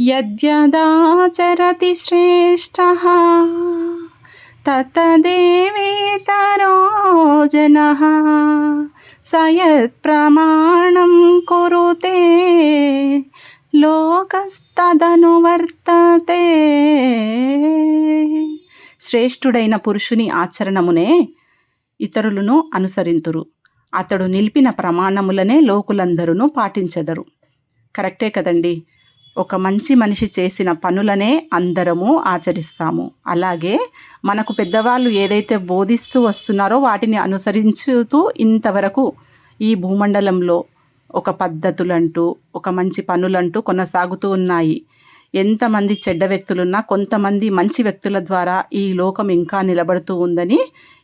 యద్యదాచరతి శ్రేష్టः. తతదేవేతరో జనः స కురుతే లోకస్తదనువర్తతే. శ్రేష్ఠుడైన పురుషుని ఆచరణమునే ఇతరులను అనుసరింతురు. అతడు నిలిపిన ప్రమాణములనే లోకులందరూ పాటించెదరు. కరెక్టే కదండి? ఒక మంచి మనిషి చేసిన పనులనే అందరము ఆచరిస్తాము. అలాగే మనకు పెద్దవాళ్ళు ఏదైతే బోధిస్తూ వస్తున్నారో వాటిని అనుసరించుతూ ఇంతవరకు ఈ భూమండలంలో ఒక పద్ధతులంటూ ఒక మంచి పనులంటూ కొనసాగుతూ ఉన్నాయి. ఎంతమంది చెడ్డ వ్యక్తులున్నా కొంతమంది మంచి వ్యక్తుల ద్వారా ఈ లోకం ఇంకా నిలబడుతూ ఉందని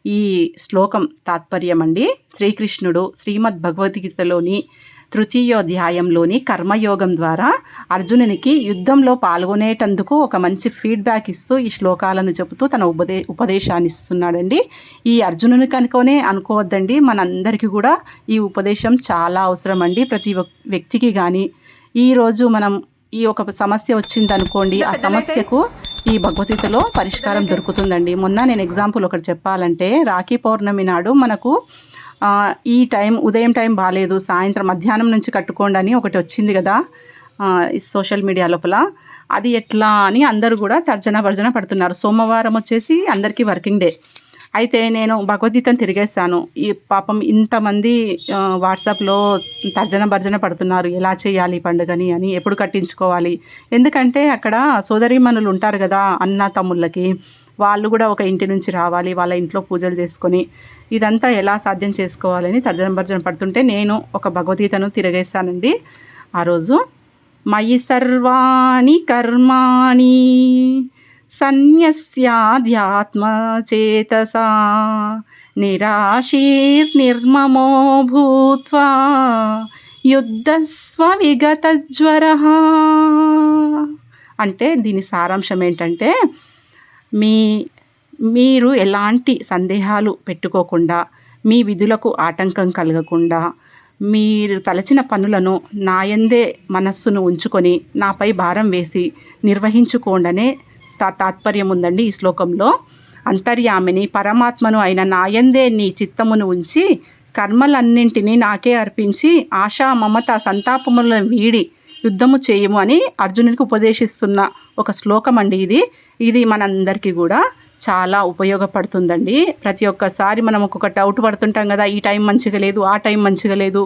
ఈ శ్లోకం తాత్పర్యం అండి శ్రీకృష్ణుడు శ్రీమద్ భగవద్గీతలోని తృతీయోధ్యాయంలోని కర్మయోగం ద్వారా అర్జునునికి యుద్ధంలో పాల్గొనేటందుకు ఒక మంచి ఫీడ్బ్యాక్ ఇస్తూ ఈ శ్లోకాలను చెబుతూ తన ఉపదే ఉపదేశాన్ని ఇస్తున్నాడండి ఈ అర్జునుని కనుకనే అనుకోవద్దండి. మనందరికీ కూడా ఈ ఉపదేశం చాలా అవసరం అండి ప్రతి వ్యక్తికి కానీ ఈరోజు మనం ఈ ఒక సమస్య వచ్చింది అనుకోండి ఆ సమస్యకు ఈ భగవద్గీతలో పరిష్కారం దొరుకుతుందండి. మొన్న నేను ఎగ్జాంపుల్ ఒకటి చెప్పాలంటే రాఖీ పౌర్ణమి నాడు మనకు ఈ టైం ఉదయం టైం బాగాలేదు సాయంత్రం మధ్యాహ్నం నుంచి కట్టుకోండి అని ఒకటి వచ్చింది కదా సోషల్ మీడియా లోపల. అది ఎట్లా అని అందరూ కూడా తర్జన భర్జన పడుతున్నారు. సోమవారం వచ్చేసి అందరికీ వర్కింగ్ డే. అయితే నేను భగవద్గీతను తిరిగేస్తాను ఈ పాపం ఇంతమంది వాట్సాప్లో తర్జన భర్జన పడుతున్నారు. ఎలా చేయాలి పండుగని అని ఎప్పుడు కట్టించుకోవాలి? ఎందుకంటే అక్కడ సోదరీమణులు ఉంటారు కదా అన్న తమ్ముళ్ళకి. వాళ్ళు కూడా ఒక ఇంటి నుంచి రావాలి వాళ్ళ ఇంట్లో పూజలు చేసుకొని. ఇదంతా ఎలా సాధ్యం చేసుకోవాలని తర్జన భర్జన పడుతుంటే నేను ఒక భగవద్గీతను తిరగేస్తానండి ఆ రోజు మయి సర్వాణి కర్మాణి సన్యస్యాధ్యాత్మచేతసా నిరాశీర్నిర్మమో భూత్వా యుద్ధస్వవిగతజ్వర అంటే దీని సారాంశం ఏంటంటే మీ మీరు ఎలాంటి సందేహాలు పెట్టుకోకుండా మీ విధులకు ఆటంకం కలగకుండా మీరు తలచిన పనులను నాయందే మనస్సును ఉంచుకొని నాపై భారం వేసి నిర్వహించుకోండనే తాత్పర్యం ఉందండి ఈ శ్లోకంలో. అంతర్యామిని పరమాత్మను అయిన నాయందే నీ చిత్తమును ఉంచి కర్మలన్నింటినీ నాకే అర్పించి ఆశా మమత సంతాపములను వీడి యుద్ధము చేయము అని అర్జునునికి ఉపదేశిస్తున్న ఒక శ్లోకం అండి ఇది. ఇది మనందరికీ కూడా చాలా ఉపయోగపడుతుందండి. ప్రతి ఒక్కసారి మనం ఒక్కొక్క డౌట్ పడుతుంటాం కదా ఈ టైం మంచిగా లేదు ఆ టైం మంచిగా లేదు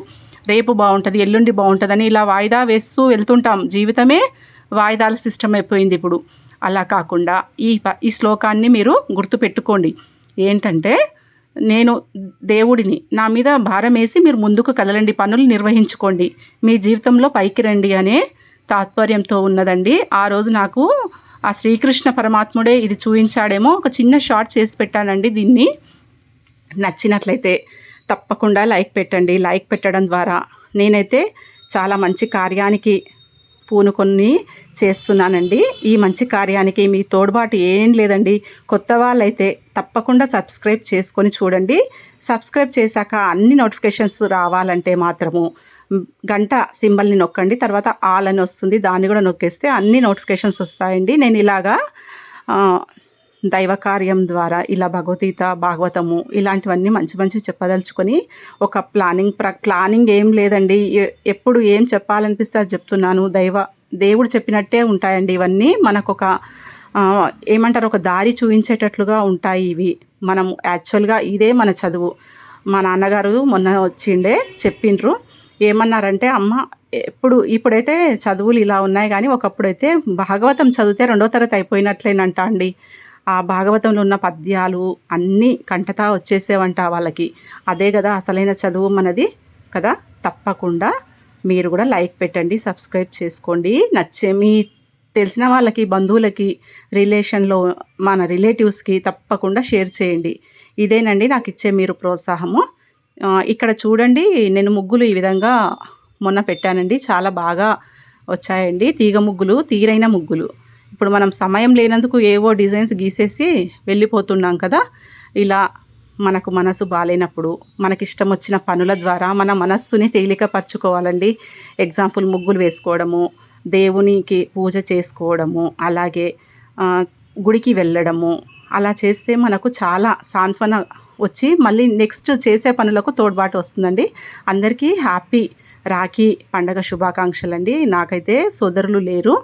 రేపు బాగుంటుంది ఎల్లుండి బాగుంటుందని ఇలా వాయిదా వేస్తూ వెళ్తుంటాం జీవితమే. వాయిదాల సిస్టమ్ అయిపోయింది ఇప్పుడు. అలా కాకుండా ఈ ఈ శ్లోకాన్ని మీరు గుర్తుపెట్టుకోండి. ఏంటంటే నేను దేవుడిని నా మీద భారం వేసి మీరు ముందుకు కదలండి పనులు నిర్వహించుకోండి. మీ జీవితంలో పైకి రండి అనే తాత్పర్యంతో ఉన్నదండి. ఆ రోజు నాకు ఆ శ్రీకృష్ణ పరమాత్ముడే ఇది చూపించాడేమో ఒక చిన్న షార్ట్ చేసి పెట్టానండి దీన్ని. నచ్చినట్లయితే తప్పకుండా లైక్ పెట్టండి. లైక్ పెట్టడం ద్వారా నేనైతే చాలా మంచి కార్యానికి పూనుకొని చేస్తున్నానండి. ఈ మంచి కార్యానికి మీ తోడ్బాటు ఏం లేదండి. కొత్త వాళ్ళైతే తప్పకుండా సబ్స్క్రైబ్ చేసుకొని చూడండి. సబ్స్క్రైబ్ చేశాక అన్ని నోటిఫికేషన్స్ రావాలంటే మాత్రము గంట సింబల్ని నొక్కండి తర్వాత ఆల్ అని వస్తుంది. దాన్ని కూడా నొక్కేస్తే అన్ని నోటిఫికేషన్స్ వస్తాయండి. నేను ఇలాగా దైవకార్యం ద్వారా ఇలా భగవద్గీత భాగవతము ఇలాంటివన్నీ మంచి మంచివి చెప్పదలుచుకొని ఒక ప్లానింగ్ ప్ర ప్లానింగ్ ఏం లేదండి. ఎప్పుడు ఏం చెప్పాలనిపిస్తే అది చెప్తున్నాను. దైవ దేవుడు చెప్పినట్టే ఉంటాయండి ఇవన్నీ. మనకు ఒక ఏమంటారు ఒక దారి చూపించేటట్లుగా ఉంటాయి ఇవి. మనం యాక్చువల్గా ఇదే మన చదువు. మా నాన్నగారు మొన్న వచ్చిండే చెప్పిండ్రు. ఏమన్నారంటే అమ్మ ఎప్పుడు ఇప్పుడైతే చదువులు ఇలా ఉన్నాయి కానీ ఒకప్పుడైతే భాగవతం చదివితే రెండో తరగతి అయిపోయినట్లేనంట అండి. ఆ భాగవతంలో ఉన్న పద్యాలు అన్నీ కంటతా వచ్చేసేవంట వాళ్ళకి. అదే కదా అసలైన చదువు మనది కదా? తప్పకుండా మీరు కూడా లైక్ పెట్టండి సబ్స్క్రైబ్ చేసుకోండి. నచ్చే మీ తెలిసిన వాళ్ళకి బంధువులకి రిలేషన్లో మన రిలేటివ్స్కి తప్పకుండా షేర్ చేయండి. ఇదేనండి నాకు ఇచ్చే మీరు ప్రోత్సాహము. ఇక్కడ చూడండి నేను ముగ్గులు ఈ విధంగా మొన్న పెట్టానండి. చాలా బాగా వచ్చాయండి. తీగ ముగ్గులు తీరైన ముగ్గులు. ఇప్పుడు మనం సమయం లేనందుకు ఏవో డిజైన్స్ గీసేసి వెళ్ళిపోతున్నాం కదా. ఇలా మనకు మనసు బాగాలేనప్పుడు మనకిష్టం వచ్చిన పనుల ద్వారా మన మనస్సుని తేలికపరచుకోవాలండి. ఎగ్జాంపుల్ ముగ్గులు వేసుకోవడము దేవునికి పూజ చేసుకోవడము అలాగే గుడికి వెళ్ళడము అలా చేస్తే మనకు చాలా సాంత్వన వచ్చి మళ్ళీ నెక్స్ట్ చేసే పనులకు తోడ్పాటు వస్తుందండి. అందరికీ హ్యాపీ రాఖీ పండగ శుభాకాంక్షలు అండి నాకైతే సోదరులు లేరు.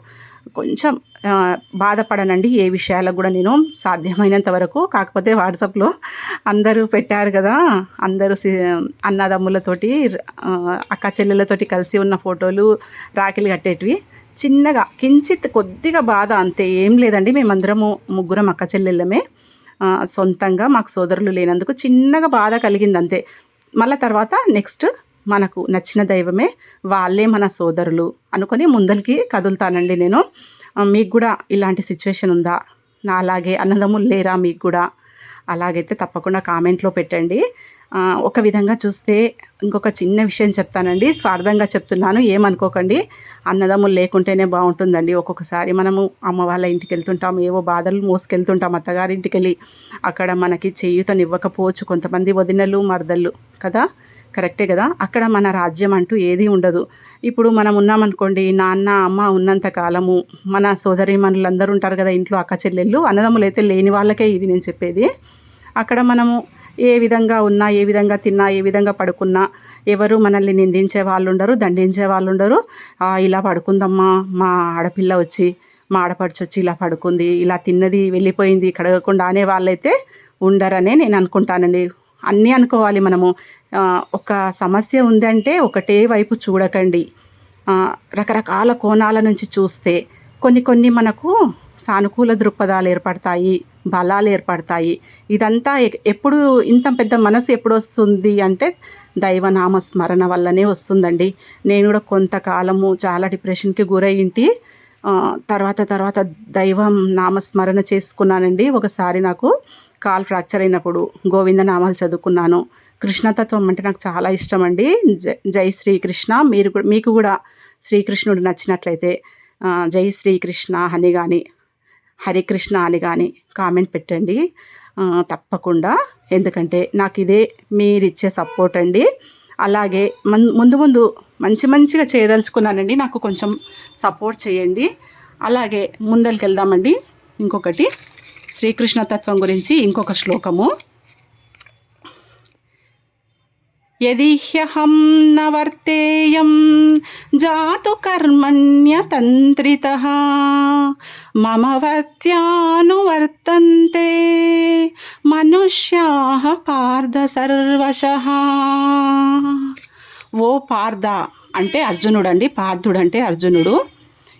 కొంచెం బాధపడనండి ఏ విషయాలకు కూడా నేను సాధ్యమైనంత వరకు. కాకపోతే వాట్సాప్లో అందరూ పెట్టారు కదా అందరూ అన్నదమ్ములతోటి అక్క చెల్లెలతోటి కలిసి ఉన్న ఫోటోలు రాఖీలు కట్టేటివి. చిన్నగా కించిత్ కొద్దిగా బాధ అంతే ఏం లేదండి. మేమందరము ముగ్గురం అక్క చెల్లెళ్ళమే. సొంతంగా మాకు సోదరులు లేనందుకు చిన్నగా బాధ కలిగింది అంతే. మళ్ళీ తర్వాత నెక్స్ట్ మనకు నచ్చిన దైవమే వాళ్ళే మన సోదరులు అనుకొని ముందరికి కదులుతానండి నేను. మీకు కూడా ఇలాంటి సిచ్యువేషన్ ఉందా? నా అలాగే అన్నదమ్ములు లేరా మీకు కూడా? అలాగైతే తప్పకుండా కామెంట్లో పెట్టండి. ఒక విధంగా చూస్తే ఇంకొక చిన్న విషయం చెప్తానండి. స్వార్థంగా చెప్తున్నాను ఏమనుకోకండి. అన్నదమ్ములు లేకుంటేనే బాగుంటుందండి. ఒక్కొక్కసారి మనము అమ్మ వాళ్ళ ఇంటికి వెళ్తుంటాం ఏవో బాధలు మోసుకెళ్తుంటాం అత్తగారింటికి వెళ్ళి అక్కడ మనకి చేయూతనివ్వకపోవచ్చు కొంతమంది వదినలు మరదళ్ళు కదా? కరెక్టే కదా? అక్కడ మన రాజ్యం అంటూ ఏదీ ఉండదు. ఇప్పుడు మనం ఉన్నామనుకోండి నాన్న అమ్మ ఉన్నంత కాలము మన సోదరి మనలందరూ ఉంటారు కదా ఇంట్లో అక్క చెల్లెళ్ళు అన్నదమ్ములు అయితే లేని వాళ్ళకే ఇది నేను చెప్పేది. అక్కడ మనము ఏ విధంగా ఉన్నా ఏ విధంగా తిన్నా ఏ విధంగా పడుకున్నా ఎవరు మనల్ని నిందించే వాళ్ళు ఉండరు దండించే వాళ్ళు ఉండరు. ఇలా పడుకుందమ్మా మా ఆడపిల్ల వచ్చి మా ఆడపడిచి వచ్చి ఇలా పడుకుంది ఇలా తిన్నది వెళ్ళిపోయింది కడగకుండా అనే వాళ్ళైతే ఉండరనే నేను అనుకుంటానండి. అన్నీ అనుకోవాలి మనము. ఒక సమస్య ఉందంటే ఒకటే వైపు చూడకండి. రకరకాల కోణాల నుంచి చూస్తే కొన్ని కొన్ని మనకు సానుకూల దృక్పథాలు ఏర్పడతాయి బలాలు ఏర్పడతాయి. ఇదంతా ఎప్పుడు ఇంత పెద్ద మనసు ఎప్పుడు వస్తుంది అంటే దైవనామ స్మరణ వల్లనే వస్తుందండి. నేను కూడా కొంతకాలము చాలా డిప్రెషన్కి గురయింటి తర్వాత తర్వాత దైవం నామస్మరణ చేసుకున్నానండి. ఒకసారి నాకు కాల్ ఫ్రాక్చర్ అయినప్పుడు గోవింద నామాలు చదువుకున్నాను. కృష్ణతత్వం అంటే నాకు చాలా ఇష్టం అండి జై జై శ్రీకృష్ణ. మీరు కూడా మీకు కూడా శ్రీకృష్ణుడు నచ్చినట్లయితే జై శ్రీకృష్ణ అని కానీ హరికృష్ణ అని కానీ కామెంట్ పెట్టండి. తప్పకుండా. ఎందుకంటే నాకు ఇదే మీరు ఇచ్చే సపోర్ట్ అండి. అలాగే మన్ ముందు ముందు మంచి మంచిగా చేయదలుచుకున్నానండి. నాకు కొంచెం సపోర్ట్ చేయండి. అలాగే ముందరికి వెళ్దామండి ఇంకొకటి శ్రీకృష్ణ తత్వం గురించి ఇంకొక శ్లోకము. యదిహ్యహం నవర్తేయం న వర్తేయం జాతు కర్మణ్యతంత్రిత మమ వర్త్యానువర్తంతే మనుష్యా పార్థ సర్వశ. ఓ పార్థ అంటే అర్జునుడు అండి పార్థుడు అంటే అర్జునుడు.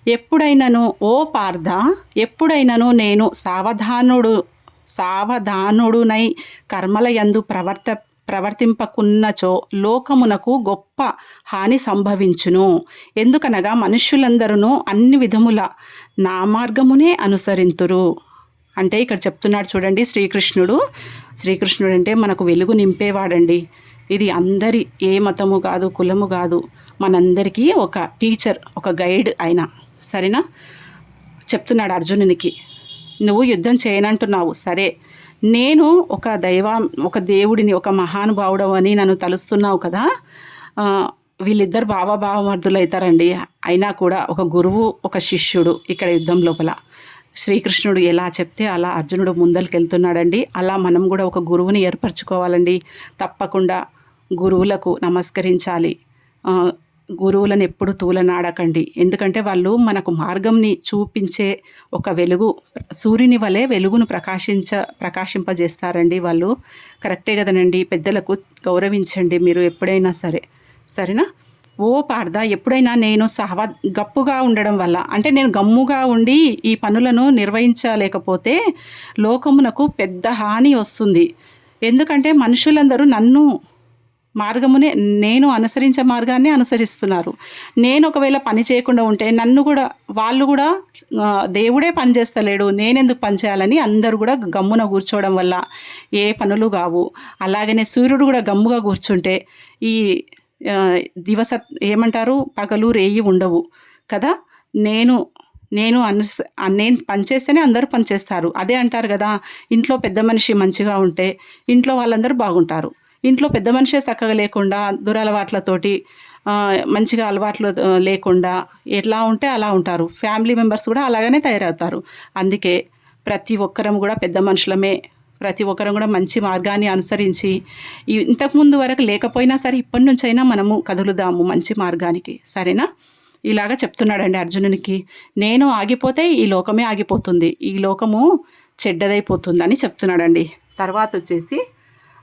ఎప్పుడైనను ఓ పార్థ ఎప్పుడైనను నేను సావధానుడు సావధానుడునై కర్మలయందు ప్రవర్త ప్రవర్తింపకున్నచో లోకమునకు గొప్ప హాని సంభవించును. ఎందుకనగా మనుష్యులందరూ అన్ని విధముల నా మార్గమునే అనుసరింతురు. అంటే ఇక్కడ చెప్తున్నాడు చూడండి శ్రీకృష్ణుడు. శ్రీకృష్ణుడు అంటే మనకు వెలుగు నింపేవాడండి. ఇది అందరి ఏ మతము కాదు కులము కాదు మనందరికీ ఒక టీచర్ ఒక గైడ్ ఆయన. సరేనా? చెప్తున్నాడు అర్జునునికి. నువ్వు యుద్ధం చేయనంటున్నావు. సరే. నేను ఒక దైవ ఒక దేవుడిని ఒక మహానుభావుడు అని నన్ను తలుస్తున్నావు కదా? వీళ్ళిద్దరు భావభావమర్థులు అవుతారండి అయినా కూడా ఒక గురువు ఒక శిష్యుడు ఇక్కడ యుద్ధం లోపల. శ్రీకృష్ణుడు ఎలా చెప్తే అలా అర్జునుడు ముందరికి వెళ్తున్నాడండి అలా మనం కూడా ఒక గురువుని ఏర్పరచుకోవాలండి. తప్పకుండా గురువులకు నమస్కరించాలి. గురువులను ఎప్పుడు తూలనాడకండి. ఎందుకంటే వాళ్ళు మనకు మార్గంని చూపించే ఒక వెలుగు సూర్యుని వలె వెలుగును ప్రకాశించ ప్రకాశింపజేస్తారండి వాళ్ళు. కరెక్టే కదనండి. పెద్దలకు గౌరవించండి మీరు ఎప్పుడైనా సరే. సరేనా? ఓ పార్థ ఎప్పుడైనా నేను సహవ గప్పుగా ఉండడం వల్ల అంటే నేను గమ్ముగా ఉండి ఈ పనులను నిర్వహించలేకపోతే లోకమునకు పెద్ద హాని వస్తుంది. ఎందుకంటే మనుషులందరూ నన్ను మార్గమునే నేను అనుసరించే మార్గాన్ని అనుసరిస్తున్నారు. నేను ఒకవేళ పని చేయకుండా ఉంటే నన్ను కూడా వాళ్ళు కూడా దేవుడే పని చేస్తలేడు నేనెందుకు పని చేయాలని అందరూ కూడా గమ్మున కూర్చోవడం వల్ల ఏ పనులు కావు. అలాగనే సూర్యుడు కూడా గమ్ముగా కూర్చుంటే ఈ దివస ఏమంటారు? పగలు రేయి ఉండవు కదా? నేను నేను అనుస నేను పనిచేస్తేనే అందరూ పనిచేస్తారు అదే అంటారు కదా ఇంట్లో పెద్ద మనిషి మంచిగా ఉంటే ఇంట్లో వాళ్ళందరూ బాగుంటారు. ఇంట్లో పెద్ద మనిషే చక్కగా లేకుండా దురలవాట్లతోటి మంచిగా అలవాట్లు లేకుండా ఎట్లా ఉంటే అలా ఉంటారు. ఫ్యామిలీ మెంబర్స్ కూడా అలాగనే తయారవుతారు. అందుకే ప్రతి ఒక్కరం కూడా పెద్ద మనుషులమే ప్రతి ఒక్కరం కూడా మంచి మార్గాన్ని అనుసరించి ఇంతకుముందు వరకు లేకపోయినా సరే ఇప్పటి నుంచైనా మనము కదులుదాము మంచి మార్గానికి. సరేనా? ఇలాగా చెప్తున్నాడండి అర్జునునికి. నేను ఆగిపోతే ఈ లోకమే ఆగిపోతుంది. ఈ లోకము చెడ్డదైపోతుందని చెప్తున్నాడండి. తర్వాత వచ్చేసి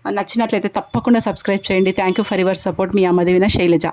నచ్చినట్లయితే తప్పకుండా సబ్స్క్రైబ్ చేయండి. Thank you for your support మీ అమ్మదేవిన శైలజ.